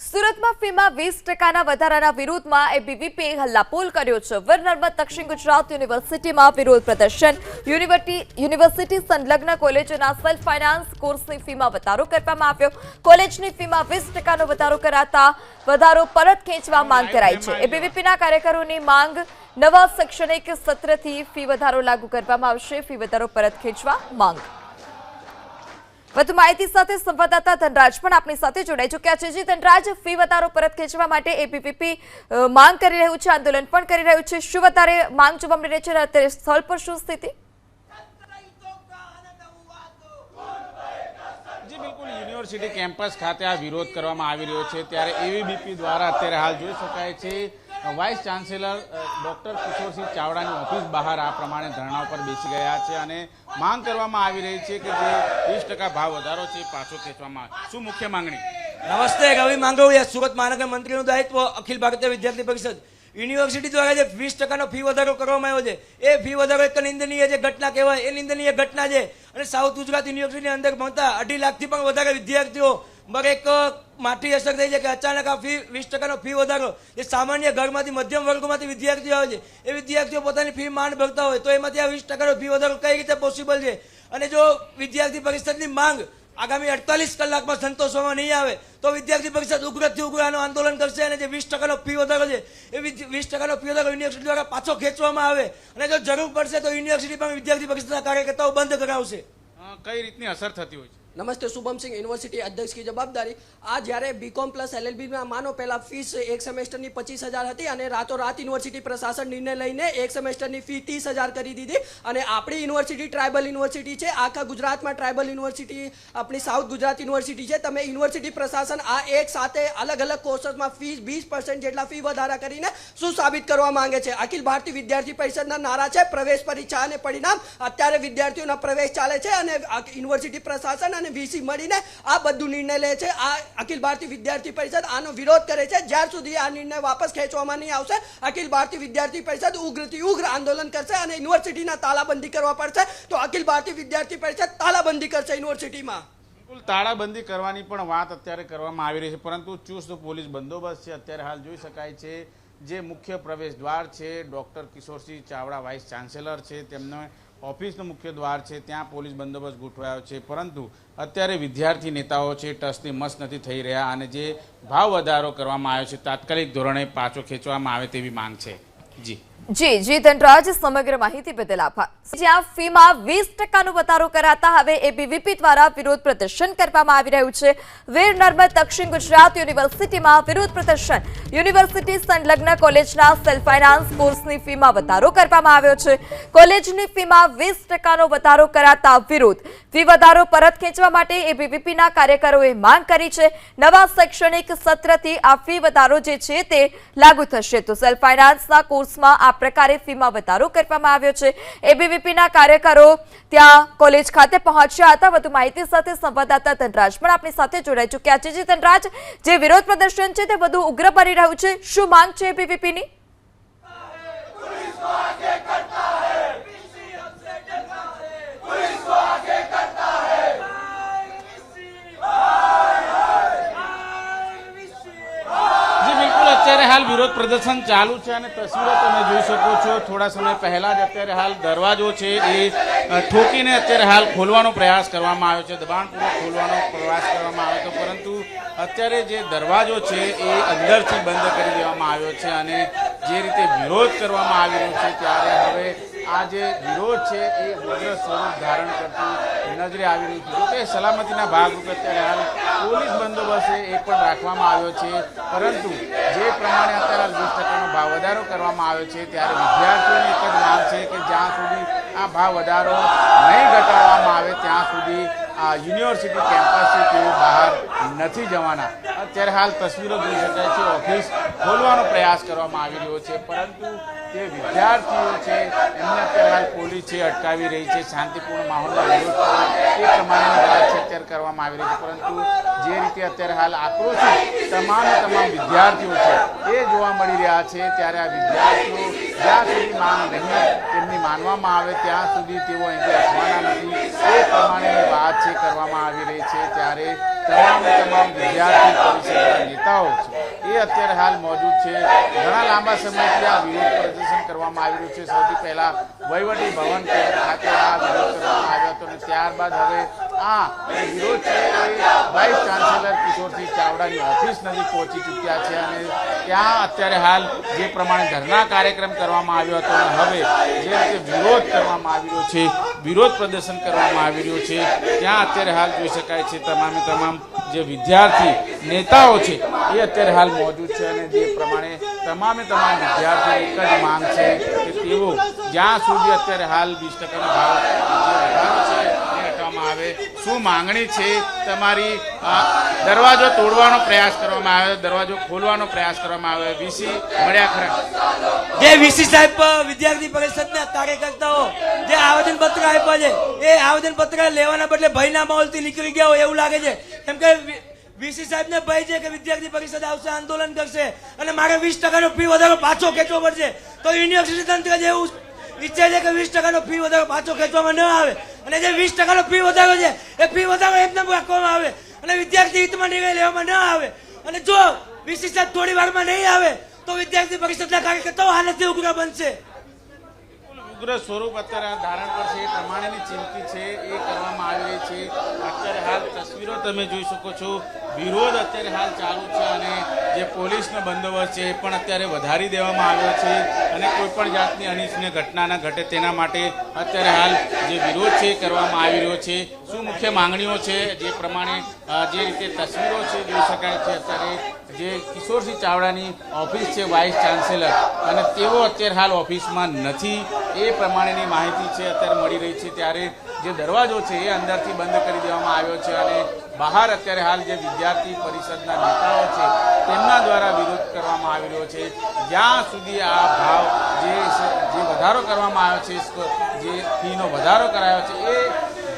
સુરતમાં ફીમાં વીસ ટકાના વધારાના વિરોધમાં એબીવીપીએ હલ્લાપોલ કર્યો છે. વરનર્મદ દક્ષિણ ગુજરાત યુનિવર્સિટીમાં વિરોધ પ્રદર્શન. યુનિવર્સિટી યુનિવર્સિટી સંલગ્ન કોલેજોના સેલ્ફ ફાઇનાન્સ કોર્સની ફીમાં વધારો કરવામાં આવ્યો. કોલેજની ફીમાં વીસ ટકાનો વધારો કરાતા વધારો પરત ખેંચવા માંગ કરાઈ છે. એબીવીપીના કાર્યકરોની માંગ નવા શૈક્ષણિક સત્રથી ફી વધારો લાગુ કરવામાં આવશે. ફી વધારો પરત ખેંચવા માંગ. વધુ માહિતી સાથે સંવાદદાતા ધનરાજ પણ આપણી સાથે જોડાઈ ચૂક્યા છે. જે, ધનરાજ, ફી વધારો પરત ખેંચવા માટે એપીપીપી માંગ કરી રહ્યું છે, આંદોલન પણ કરી રહ્યું છે. શું વધારે માંગ જોવા મળી રહી છે અત્યારે સ્થળ પર શું સ્થિતિ? યુનિવર્સિટી કેમ્પસ ખાતે આ વિરોધ કરવામાં આવી રહ્યો છે. ત્યારે એવીબીપી દ્વારા અત્યારે હાલ જોઈ શકાય છે વાઇસ ચાન્સેલર ડોક્ટર કિશોરસિંહ ચાવડાની ઓફિસ બહાર આ પ્રમાણે ધરણા ઉપર બેસી ગયા છે અને માંગ કરવામાં આવી રહી છે કે જે વીસ ભાવ વધારો છે પાછો ખેંચવામાં શું મુખ્ય માંગણી? નમસ્તે રવિ માંગવિયા સુરત મહાનગર મંત્રીનું દાયિત્વ અખિલ ભારતીય વિદ્યાર્થી પરિષદ. યુનિવર્સિટી દ્વારા જે વીસ ટકાનો ફી વધારો કરવામાં આવ્યો છે, એ ફી વધારો એક નિંદનીય જે ઘટના કહેવાય. એ નિંદનીય ઘટના છે. અને સાઉથ ગુજરાત યુનિવર્સિટીની અંદર ભણતા અઢી લાખથી પણ વધારે વિદ્યાર્થીઓ પર એક માઠી અસર થઈ છે કે અચાનક આ ફી વીસ ટકાનો ફી વધારો. જે સામાન્ય ઘરમાંથી મધ્યમ વર્ગમાંથી વિદ્યાર્થીઓ આવે છે, એ વિદ્યાર્થીઓ પોતાની ફી માંડ ભરતા હોય, તો એમાંથી આ વીસ ટકાનો ફી વધારો કઈ રીતે પોસિબલ છે? અને જો વિદ્યાર્થી પરિષદની માંગ આગામી અડતાલીસ કલાકમાં સંતોષવામાં નહીં આવે, તો વિદ્યાર્થી પરિષદ ઉગ્રથી ઉગ્ર આનું આંદોલન કરશે અને જે વીસ ટકાનો ફી વધારો છે, એ વીસ ટકાનો ફી વધારો યુનિવર્સિટી દ્વારા પાછો ખેંચવામાં આવે. અને જો જરૂર પડશે તો યુનિવર્સિટી પણ વિદ્યાર્થી પરિષદના કાર્યકર્તાઓ બંધ કરાવશે. કઈ રીતની અસર થતી હોય છે? નમસ્તે શુભમસિંહ યુનિવર્સિટી અધ્યક્ષ કી જવાબદારી. આ જ્યારે બીકોમ પ્લસ એલએલબીમાં માનો, પહેલાં ફીસ એક સેમેસ્ટરની પચીસ હજાર હતી અને રાતોરાત યુનિવર્સિટી પ્રશાસન નિર્ણય લઈને એક સેમેસ્ટરની ફી ત્રીસ હજાર કરી દીધી. અને આપણી યુનિવર્સિટી ટ્રાઇબલ યુનિવર્સિટી છે, આખા ગુજરાતમાં ટ્રાઇબલ યુનિવર્સિટી, આપણી સાઉથ ગુજરાત યુનિવર્સિટી છે. તમે યુનિવર્સિટી પ્રશાસન આ એક સાથે અલગ અલગ કોર્સમાં ફી વીસ પર્સન્ટ જેટલા ફી વધારા કરીને શું સાબિત કરવા માંગે છે? અખિલ ભારતીય વિદ્યાર્થી પરિષદના નારા છે, પ્રવેશ પરીક્ષા અને પરિણામ. અત્યારે વિદ્યાર્થીઓના પ્રવેશ ચાલે છે અને યુનિવર્સિટી પ્રશાસન અને વીસી મળીને આ બધું નિર્ણય લે છે. આ અખિલ ભારતીય વિદ્યાર્થી પરિષદ આનો વિરોધ કરે છે. જ્યાર સુધી આ નિર્ણય વાપસ ખેંચવામાં નહીં આવશે, અખિલ ભારતીય વિદ્યાર્થી પરિષદ ઉગ્રથી ઉગ્ર આંદોલન કરશે અને યુનિવર્સિટીના તાલાબંધી કરવા પડશે. તો અખિલ ભારતીય વિદ્યાર્થી પરિષદ તાલાબંધી કરશે યુનિવર્સિટીમાં. બિલકુલ તાળાબંધી કરવાની પણ વાત અત્યારે કરવામાં આવી રહી છે. પરંતુ ચુસ્ત પોલીસ બંદોબસ્ત છે. અત્યારે હાલ જોઈ શકાય છે જે મુખ્ય પ્રવેશ દ્વાર છે, doctor Kishorsinh Chavda, vice chancellor છે. તેમનો ઓફિસનો મુખ્ય દ્વાર છે, ત્યાં પોલીસ બંદોબસ્ત ગોઠવાયો છે. પરંતુ અત્યારે વિદ્યાર્થી નેતાઓ છે, ટસથી મસ્ત નથી થઈ રહ્યા અને જે ભાવ વધારો કરવામાં આવ્યો છે, તાત્કાલિક ધોરણે પાછો ખેંચવામાં આવે તેવી માંગ છે. જી. જી જી ધનરાજ સમગ્ર માહિતી બદલ આભાર. જ્યાં ફીમાં વીસ ટકાનો વધારો કરાતા હવે એબીવીપી દ્વારા વિરોધ પ્રદર્શન કરવામાં આવી રહ્યું છે. વીર નર્મદ દક્ષિણ ગુજરાત યુનિવર્સિટીમાં વિરોધ પ્રદર્શન. યુનિવર્સિટી સંલગ્ન કોલેજના સેલ્ફ ફાઇનાન્સ કોર્સની ફીમાં વધારો કરવામાં આવ્યો છે. કોલેજની ફીમાં વીસ ટકાનો વધારો કરાતા વિરોધ. ફી વધારો પરત ખેંચવા માટે એબીવીપીના કાર્યકરોએ માંગ કરી છે. નવા શૈક્ષણિક સત્રથી આ ફી વધારો જે છે તે લાગુ થશે. તો સેલ્ફ ફાઇનાન્સના કોર્સમાં આ પ્રકારે ફીમાં વધારો કરવામાં આવ્યો છે. એબીવીપીના કાર્યકરો ત્યાં કોલેજ ખાતે પહોંચ્યા હતા. વધુ માહિતી સાથે સંવાદદાતા ધનરાજ પણ આપણી સાથે જોડાઈ ચૂક્યા છે. જે ધનરાજ, જે વિરોધ પ્રદર્શન છે તે વધુ ઉગ્ર બની રહ્યું છે. શું માંગ છે એબીવીપીની જી બિલકુલ અત્યારે હાલ વિરોધ પ્રદર્શન ચાલુ છે અને તસવીરો તમે જોઈ શકો છો. થોડા સમય પહેલા જ અત્યારે હાલ દરવાજો છે એ ઠોકીને અત્યારે હાલ ખોલવાનો પ્રયાસ કરવામાં આવ્યો છે. દબાણપૂર્વક ખોલવાનો પ્રયાસ કરવામાં આવ્યો હતો. પરંતુ અત્યારે જે દરવાજો છે એ અંદરથી બંધ કરી દેવામાં આવ્યો છે અને જે રીતે વિરોધ કરવામાં આવી રહ્યો છે ત્યારે હવે આ જે વિરોધ છે એ ઉગ્ર સ્વરૂપ ધારણ કરતું નજરે આવી રહ્યું છે. જોકે સલામતીના ભાગરૂપે અત્યારે હાલ પોલીસ બંદોબસ્ત એ પણ રાખવામાં આવ્યો છે. પરંતુ જે પ્રમાણે અત્યારે વીસ ટકાનો ભાવ વધારો કરવામાં આવ્યો છે, ત્યારે વિદ્યાર્થીઓની એક જ માંગ છે કે જ્યાં સુધી આ ભાવ વધારો નહીં ઘટાડવામાં આવે, ત્યાં સુધી આ યુનિવર્સિટી કેમ્પસથી તેઓ બહાર નથી જવાના. અત્યારે હાલ તસવીરો જોઈ શકાય છે. ઓફિસ ખોલવાનો પ્રયાસ કરવામાં આવી રહ્યો છે, પરંતુ જે વિદ્યાર્થીઓ છે, એમને અત્યારે હાલ પોલીસ છે, અટકાવી રહી છે, શાંતિપૂર્ણ માહોલમાં વિરોધ એ પ્રમાણેની વાત છે, અત્યારે કરવામાં આવી રહી છે. પરંતુ જે રીતે અત્યારે હાલ આક્રોશિત તમામ તમામ વિદ્યાર્થીઓ છે, એ જોવા મળી રહ્યા છે, ત્યારે આ વિદ્યાર્થીઓ જ્યાં સુધી માંગ નહીં તેમની માનવામાં આવે, ત્યાં સુધી તેઓ અહીંથી અટવાના નથી. એ પ્રમાણેની વાત છે, કરવામાં આવી રહી છે, ત્યારે તમામે તમામ વિદ્યાર્થી પરિષદના નેતાઓ છે, એ અત્યારે હાલ મોજૂદ છે. ઘણા લાંબા સમયથી આ વિરોધ પ્રદર્શન કરવામાં આવી રહ્યું છે. સૌથી પહેલા વહીવટી ભવન ખાતે આ વિરોધ કરવામાં આવ્યો હતો અને ત્યારબાદ હવે આ વિરોધ છે એ વાઇસ ચાન્સેલર કિશોરસિંહ ચાવડાની ઓફિસ નજીક પહોંચી ચૂક્યા છે અને ત્યાં અત્યારે હાલ જે પ્રમાણે ધરના કાર્યક્રમ કરવામાં આવ્યો હતો અને હવે જે રીતે વિરોધ કરવામાં આવી રહ્યો છે વિરોધ પ્રદર્શન કરવામાં આવી રહ્યું છે. ત્યાં અત્યારે હાલ જોઈ શકાય છે તમામે તમામ જે વિદ્યાર્થી, નેતાઓ છે, એ અત્યારે હાલ મોજૂદ છે અને જે પ્રમાણે તમામે તમામ વિદ્યાર્થીઓ એક જ માંગ છે કે તેઓ જ્યાં સુધી અત્યારે હાલ વીસ ટકાનો ભાવ છે શું માંગણી છે તમારી? દરવાજો તોડવાનો પ્રયાસ કરવામાં આવે, દરવાજો ખોલવાનો પ્રયાસ કરવામાં આવે, વીસી મળ્યા ખરા. જે વીસી સાહેબ વિદ્યાર્થી પરિષદના કાર્યકર્તાઓ જે આવેદન પત્ર આપ્યા છે, એ આવેદન પત્ર લેવાના બદલે ભયના માહોલથી નીકળી ગયા હોય એવું લાગે છે. કેમ કે વીસી સાહેબ ને ભય છે કે વિદ્યાર્થી પરિષદ આવશે, આંદોલન કરશે અને મારે વીસ ટકાનો ફી વધારો પાછો ખેંચવો પડશે. તો યુનિવર્સિટી તંત્ર જેવું ઈચ્છે છે કે વીસ ટકાનો ફી વધારો પાછો ખેંચવામાં ન આવે. અને જે વીસ ટકાનો ફી વધારો છે, એ ફી વધારો એમને રાખવામાં આવે. અને વિદ્યાર્થી હિતમાં નિર્ણય લેવામાં ન આવે. અને જો વિશિષ્ટ થોડી વારમાં નહીં આવે, તો વિદ્યાર્થી પરિષદના કાર્યકર્તાઓ હાલતથી ઉગ્ર બનશે. ઉગ્ર સ્વરૂપ અત્યારે ધારણ છે એ પ્રમાણેની ચિંતી છે, એ કરવામાં આવી રહી છે. અત્યારે હાલ તસવીરો તમે જોઈ શકો છો. વિરોધ અત્યારે હાલ ચાલુ છે અને જે પોલીસનો બંદોબસ્ત છે એ પણ અત્યારે વધારી દેવામાં આવ્યો છે અને કોઈપણ જાતની અનિચ્છનીય ઘટના ન ઘટે તેના માટે અત્યારે હાલ જે વિરોધ છે એ કરવામાં આવી રહ્યો છે. શું મુખ્ય માંગણીઓ છે? જે પ્રમાણે જે રીતે તસવીરો છે, જોઈ શકાય છે અત્યારે. જે કિશોરસિંહ ચાવડાની ઓફિસ છે વાઇસ ચાન્સેલર. અને તેઓ અત્યારે હાલ ઓફિસમાં નથી. એ પ્રમાણેની માહિતી છે અત્યારે મળી રહી છે. ત્યારે જે દરવાજો છે એ અંદરથી બંધ કરી દેવામાં આવ્યો છે અને બહાર અત્યારે હાલ જે વિદ્યાર્થી પરિષદના નેતાઓ છે તેમના દ્વારા વિરોધ કરવામાં આવી રહ્યો છે. જ્યાં સુધી આ ભાવ જે જે વધારો કરવામાં આવ્યો છે જે ફીનો વધારો કરાયો છે, એ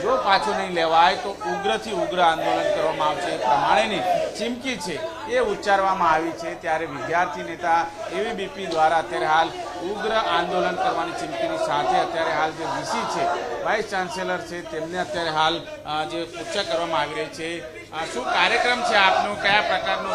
જો પાછું નહીં લેવાય તો ઉગ્રથી ઉગ્ર આંદોલન કરવામાં આવશે. એ પ્રમાણેની ચીમકી છે એ ઉચ્ચારવામાં આવી છે ત્યારે વિદ્યાર્થી નેતા એવીબીપી દ્વારા અત્યારે હાલ ઉગ્ર આંદોલન કરવાની ચીમકીની સાથે અત્યારે હાલ જે વીસી છે, વાઇસ ચાન્સેલર છે, તેમને અત્યારે હાલ જે પૂછા કરવામાં આવી રહી છે. શું કાર્યક્રમ છે આપનો? કયા પ્રકારનો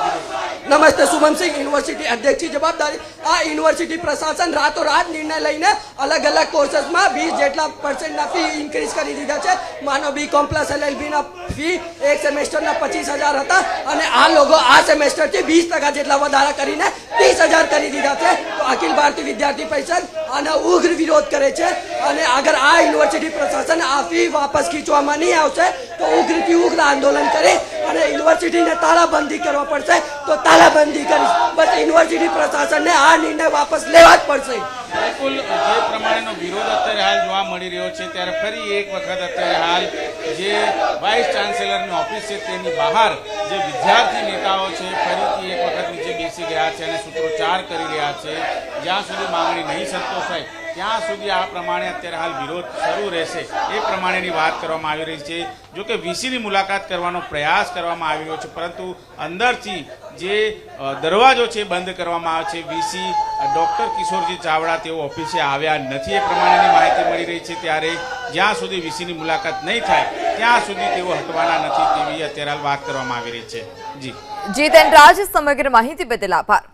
નમસ્તે શુભમસિંહ યુનિવર્સિટી અધ્યક્ષની જવાબદારી. આ યુનિવર્સિટી પ્રશાસન રાતોરાત નિર્ણય લઈને અલગ અલગ કોર્सेसમાં વીસ જેટલા પર્સન્ટના ફી ઇન્ક્રીઝ કરી દીધા છે. માનો બી કોમ પ્લસ એલએલબીના ફી એક સેમેસ્ટરના પચીસ હજાર હતા અને આ લોકો આ સેમેસ્ટરથી વીસ ટકા જેટલા વધારા કરીને ત્રીસ હજાર કરી દીધા છે. અખિલ ભારતીય વિદ્યાર્થી પરિષદ આનો ઉગ્ર વિરોધ કરે છે અને અગર આ યુનિવર્સિટી પ્રશાસન આ ફી વાપસ ખીંચવામાં નહીં આવશે, તો ઉગ્રથી ઉગ્ર આંદોલન કરી અને યુનિવર્સિટીને તાળાબંધી કરવા પડશે, તો તાળાબંધી કરીશ. બસ યુનિવર્સિટી પ્રશાસનને આ નિર્ણય વાપસ લેવા જ પડશે. બિલકુલ, જે પ્રમાણેનો વિરોધ અત્યારે હાલ જોવા મળી રહ્યો છે, ત્યારે ફરી એક વખત અત્યારે હાલ જે વાઇસ ચાન્સેલરની ઓફિસ છે, તેની બહાર જે વિદ્યાર્થી નેતાઓ છે, ફરીથી એક વખત નીચે બેસી ગયા છે અને સૂત્રોચ્ચાર કરી રહ્યા છે. જ્યાં સુધી માંગણી નહીં સંતોષાય ત્યાં સુધી આ પ્રમાણે અત્યારે હાલ વિરોધ શરૂ રહેશે. એ પ્રમાણેની વાત કરવામાં આવી રહી છે. જો કે વીસીની મુલાકાત કરવાનો પ્રયાસ કરવામાં આવી રહ્યો છે, પરંતુ અંદરથી જે દરવાજો છે બંધ કરવામાં આવે છે. વીસી ડૉક્ટર કિશોરજી ચાવડા તેઓ ઓફિસે આવ્યા નથી. એ પ્રમાણેની માહિતી મળી રહી છે ત્યારે જ્યાં સુધી વીસીની મુલાકાત નહીં થાય, ત્યાં સુધી તેઓ હટવાના નથી તેવી અત્યારે હાલ વાત કરવામાં આવી રહી છે. જી. જીતેન રાજ, સમગ્ર માહિતી બદલ આભાર.